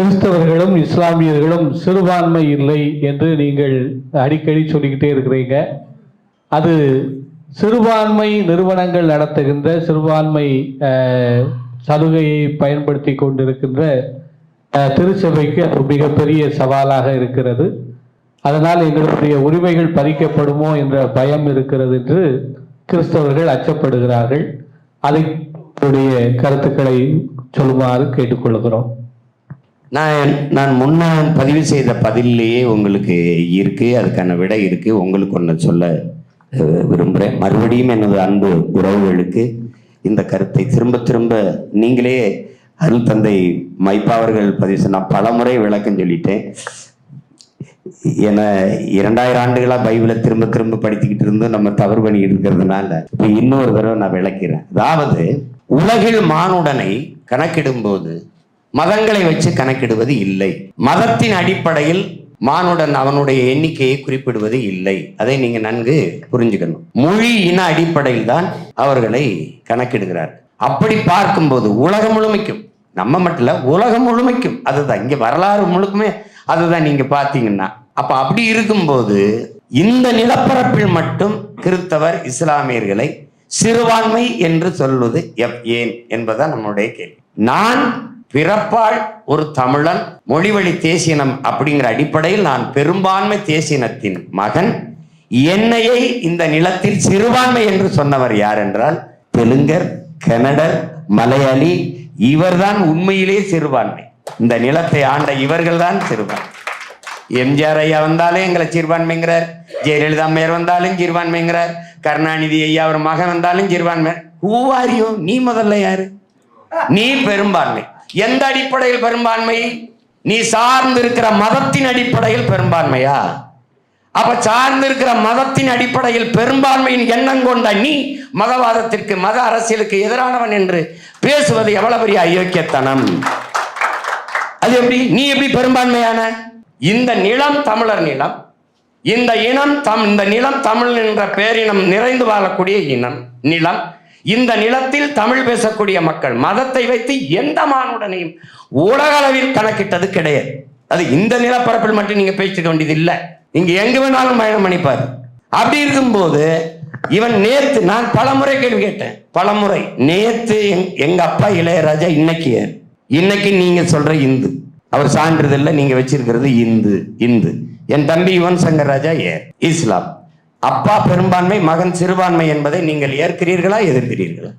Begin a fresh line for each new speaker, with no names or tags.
கிறிஸ்தவர்களும் இஸ்லாமியர்களும் சிறுபான்மை இல்லை என்று நீங்கள் அடிக்கடி சொல்லிக்கிட்டே இருக்கிறீங்க. அது சிறுபான்மை நிறுவனங்கள் நடத்துகின்ற சிறுபான்மை சலுகையை பயன்படுத்தி கொண்டிருக்கின்ற திருச்சபைக்கு அது மிகப்பெரிய சவாலாக இருக்கிறது. அதனால் எங்களுடைய உரிமைகள் பறிக்கப்படுமோ என்ற பயம் இருக்கிறது என்று கிறிஸ்தவர்கள் அச்சப்படுகிறார்கள். அதை கருத்துக்களை சொல்லுமாறு கேட்டுக்கொள்கிறோம்.
நான் நான் முன்ன பதிவு செய்த பதிலேயே உங்களுக்கு இருக்கு அதுக்கான விடை இருக்கு. உங்களுக்கு ஒன்று சொல்ல விரும்புகிறேன் மறுபடியும் எனது அன்பு உறவுகளுக்கு இந்த கருத்தை திரும்ப திரும்ப நீங்களே அருள் தந்தை மைப்பா அவர்கள் பதிவு செய்ய நான் பலமுறை விளக்கம் சொல்லிட்டேன். என இரண்டாயிரம் ஆண்டுகளாக பைபிளை திரும்ப திரும்ப படிச்சுக்கிட்டு இருந்தோம் நம்ம தவறு பண்ணிக்கிட்டு இருக்கிறதுனால இப்போ இன்னொரு தடவை நான் விளக்கிறேன். அதாவது உலகில் மானுடனை கணக்கிடும்போது மதங்களை வச்சு கணக்கிடுவது இல்லை. மதத்தின் அடிப்படையில் மானுடன் அவனுடைய எண்ணிக்கையை குறிப்பிடுவது இல்லை. அதை நீங்க நன்கு புரிஞ்சுக்கணும். மொழி இன அடிப்படையில் தான் அவர்களை கணக்கிடுகிறார். அப்படி பார்க்கும்போது உலகம் முழுமைக்கும் நம்ம மட்டும் இல்ல உலகம் முழுமைக்கும் அதுதான். இங்க வரலாறு முழுக்குமே அதுதான் நீங்க பார்த்தீங்கன்னா. அப்ப அப்படி இருக்கும்போது இந்த நிலப்பரப்பில் மட்டும் கிறித்தவர் இஸ்லாமியர்களை சிறுபான்மை என்று சொல்வது எப் ஏன் என்பதுதான் நம்மளுடைய கேள்வி. நான் பிறப்பால் ஒரு தமிழன் மொழிவழி தேசியனம் அப்படிங்கிற அடிப்படையில் நான் பெரும்பான்மை தேசியனத்தின் மகன். என்னையை இந்த நிலத்தில் சிறுபான்மை என்று சொன்னவர் யார் என்றால் தெலுங்கர் கன்னடர் மலையாளி இவர்தான் உண்மையிலே சிறுபான்மை. இந்த நிலத்தை ஆண்ட இவர்கள்தான் சிறுபான்மை. எம்ஜிஆர் ஐயா வந்தாலும் எங்களை சிறுபான்மைங்கிறார் ஜெயலலிதா அம்மையார் வந்தாலும் சிறுபான்மைங்கிறார் கருணாநிதி ஐயா அவர் மகன் வந்தாலும் சிறுபான்மை. ஹூவாரியோ நீ முதல்ல யாரு? நீ பெரும்பான்மை. எந்த அடிப்படையில் பெரும்பான்மை? நீ சார்ந்து இருக்கிற மதத்தின் அடிப்படையில் பெரும்பான்மையா? அப்ப சார்ந்து இருக்கிற மதத்தின் அடிப்படையில் பெரும்பான்மையின் எண்ணம் கொண்ட நீ மதவாதத்திற்கு மத அரசியலுக்கு எதிரானவன் என்று பேசுவது எவ்வளவு பெரிய அயோக்கியத்தனம் அது எப்படி? நீ எப்படி பெரும்பான்மையான? இந்த நிலம் தமிழர் நிலம் இந்த இனம் தம் இந்த நிலம் தமிழ் என்ற பேரினம் நிறைந்து வாழக்கூடிய இனம் நிலம். இந்த நிலத்தில் தமிழ் பேசக்கூடிய மக்கள் மதத்தை வைத்து எந்த மானுடனையும் உலக அளவில் கணக்கிட்டது கிடையாது. அது இந்த நிலப்பரப்பில் மட்டும் நீங்க பேசிக்க வேண்டியது இல்லை. நீங்க எங்க வேணாலும் பயணம் பண்ணிப்பாரு. அப்படி இருக்கும்போது இவன் நேத்து நான் பலமுறை கேள்வி கேட்டேன். பலமுறை நேத்து எங்- எங்க அப்பா இளையராஜா இன்னைக்கு இன்னைக்கு நீங்க சொல்ற இந்து. அவர் சான்றிதழ்ல நீங்க வச்சிருக்கிறது இந்து இந்து. என் தம்பி யுவன் சங்கர் ராஜா ஏர் இஸ்லாம். அப்பா பெரும்பான்மை மகன் சிறுபான்மை என்பதை நீங்கள் ஏற்கிறீர்களா எதிர்க்கிறீர்களா?